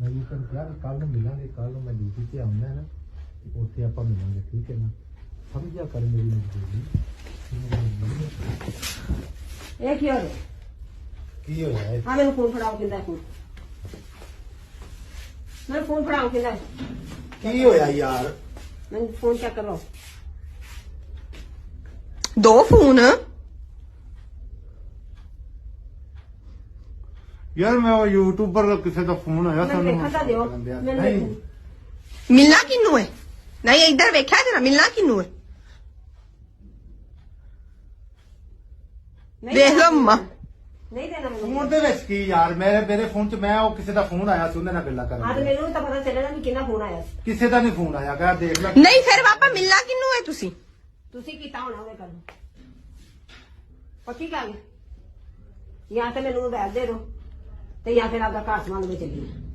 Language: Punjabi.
ਮੈਂ ਇਹ ਤਾਂ ਕਿਹਾ ਕਿ ਕੱਲ ਨੂੰ ਮਿਲਾਂਗੇ ਕੱਲ ਨੂੰ ਮੈਂ ਡਿਊਟੀ ਤੇ ਆਉਂਦਾ ਨਾ ਤੇ ਉੱਥੇ ਆਪਾਂ ਮਿਲਾਂਗੇ ਠੀਕ ਹੈ ਨਾ ਸਮਝਿਆ ਕਰ ਮੇਰੀ ਮਜਬੂਰੀ ਇਹ ਕੀ ਹੋ ਰਿਹਾ ਕੀ ਹੋਇਆ ਹੈ ਆ ਮੈਨੂੰ ਫੋਨ ਫੜਾਓ ਕਿੰਦਾ ਫੋਨ ਮੈਨੂੰ ਫੋਨ ਫੜਾਓ ਕਿੰਦਾ ਕੀ ਹੋਇਆ ਯਾਰ ਮੈਨੂੰ ਫੋਨ ਚੈੱਕ ਕਰੋ ਦੋ ਫੋਨ ਯਾਰ ਮੈਂ ਉਹ ਯੂਟਿਊਬਰ ਦਾ ਕਿਸੇ ਦਾ ਫੋਨ ਆਇਆ ਮੈਨੂੰ ਦੇਖਣ ਤਾਂ ਦਿਓ। ਮੈਨੂੰ ਨਹੀਂ। ਦੇਖਣ। ਮਿਲਣਾ ਕਿੰਨੂੰ ਹੈ ਨਹੀਂ ਇੱਧਰ ਵੇਖਿਆ ਜਰਾ ਮਿਲਣਾ ਕਿੰਨੂੰ ਹੈ ਨਹੀਂ ਦੇਖ ਲਓ ਮੰਮਾ ਨਹੀਂ ਦੇਣਾ ਫੋਨ ਮੈਨੂੰ ਦੇ ਵਿੱਚ ਕੀ ਯਾਰ ਮੇਰੇ ਮੇਰੇ ਫੋਨ 'ਚ ਮੈਂ ਉਹ ਕਿਸੇ ਦਾ ਫੋਨ ਆਇਆ ਸੀ ਉਹਦੇ ਨਾਲ ਗੱਲਾਂ ਆ ਤੇ ਕਰਨ ਮੈਨੂੰ ਵੀ ਤਾਂ ਪਤਾ ਚੱਲਿਆ ਨਾ ਵੀ ਕਿੰਨਾ ਫੋਨ ਆਇਆ ਸੀ। ਕਿਸੇ ਦਾ ਨਹੀਂ ਫੋਨ ਆਇਆ ਕਹ ਦੇਖ ਲੈ। ਨਹੀਂ ਫਿਰ ਪਾਪਾ ਮਿਲਣਾ ਕਿੰਨੂੰ ਹੈ ਤੁਸੀਂ? ਤੁਸੀਂ ਕੀਤਾ ਹੋਣਾ ਉਹਦੇ ਕੱਲ ਪੱਕੀ ਗੱਲ? ਜਾਂ ਤੇ ਮੈਨੂੰ ਵੈਦ ਦੇ ਦਿਓ। ਤੇ ਜਾਂ ਫਿਰ ਆਪਦਾ ਘਰ ਸਮਾਨ ਵਿੱਚ ਚੱਲੀਏ।